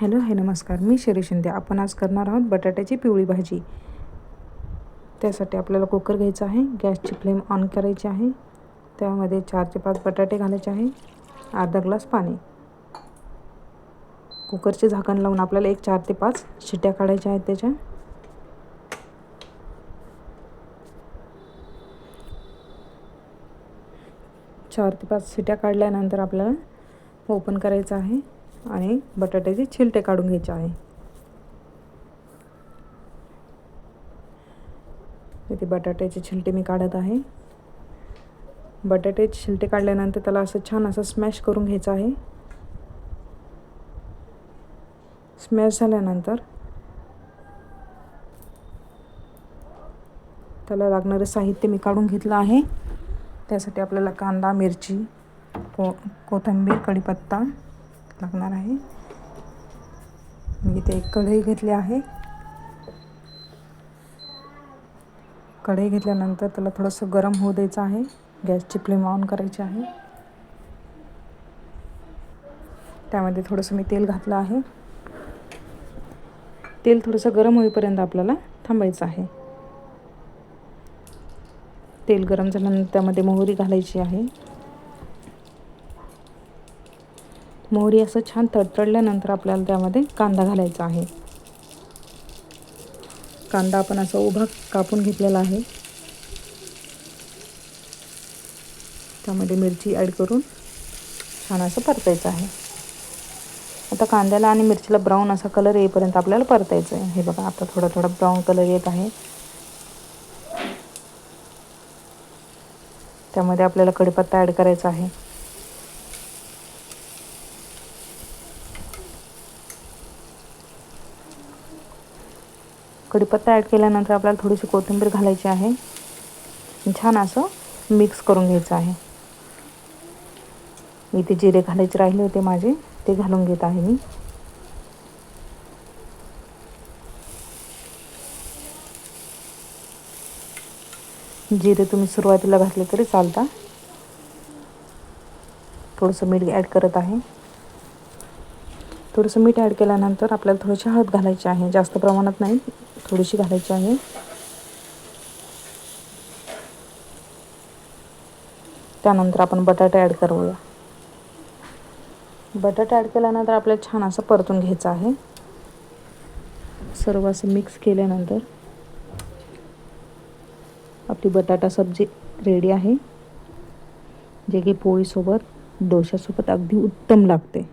Hello hi नमस्कार. मी शिरी शिंदे. आपण आज करणार आहोत बटाट्याची पिवळी भाजी. त्यासाठी आपल्याला कुकर घ्यायचा आहे. गॅसची फ्लेम ऑन करायची आहे. त्यामध्ये चार ते पाच बटाटे घालायचे आहे. अर्धा ग्लास पाणी. कुकरचे झाकण लावून आपल्याला एक चार ते पाच शिट्या काढायच्या आहेत त्याच्या. चार ते पाच शिट्या काढल्यानंतर आपल्याला ओपन करायचं आहे. आणि बटाट्याचे छिलटे काढून घ्यायचे आहे. इथे बटाट्याचे छिलटे मी काढत आहे. बटाट्याचे छिलटे काढल्यानंतर त्याला असं छान असं स्मॅश करून घ्यायचं आहे. स्मॅश झाल्यानंतर त्याला लागणारं साहित्य मी काढून घेतलं आहे. त्यासाठी आपल्याला कांदा मिरची को कोथिंबीर कढीपत्ता लागणार आहे. मी इथे एक कढई घेतली आहे. कढई घेतल्यानंतर त्याला थोडंसं गरम होऊ द्यायचं आहे. गॅसची फ्लेम ऑन करायची आहे. त्यामध्ये थोडंसं मी तेल घातलं आहे. तेल थोडंसं गरम होईपर्यंत आपल्याला थांबायचं आहे. तेल गरम झाल्यानंतर त्यामध्ये मोहरी घालायची आहे. मोहरी असं छान तडतडल्यानंतर आपल्याला त्यामध्ये कांदा घालायचा आहे. कांदा आपण असा उभा कापून घेतलेला आहे. त्यामध्ये मिरची ॲड करून छान असं परतायचं आहे. आता कांद्याला आणि मिरचीला ब्राऊन असा कलर येईपर्यंत आपल्याला परतायचं आहे. हे बघा आता थोडा थोडा ब्राऊन कलर येत आहे. त्यामध्ये आपल्याला कढीपत्ता ॲड करायचा आहे. कढीपत्ता ॲड केल्यानंतर आपल्याला थोडीशी कोथिंबीर घालायची आहे. छान असं मिक्स करून घ्यायचं आहे. इथे जिरे घालायचे राहिले होते माझे ते घालून घेत आहे मी. जिरे तुम्ही सुरुवातीला घातले तरी चालता. थोडंसं मीठ ॲड करत आहे. थोडंसं मीठ ॲड केल्यानंतर आपल्याला थोडीशी हळद घालायची आहे. जास्त प्रमाणात नाही. थोडीशी घालायची आहे. त्यानंतर आपण बटाटे ॲड करूया. बटाटा ॲड केल्यानंतर आपल्याला छान असं परतून घ्यायचं आहे. सर्व असं मिक्स केल्यानंतर आपली बटाटा सब्ज़ी रेडी आहे. जे की पोळीसोबत, डोश्यासोबत अगदी उत्तम लागते.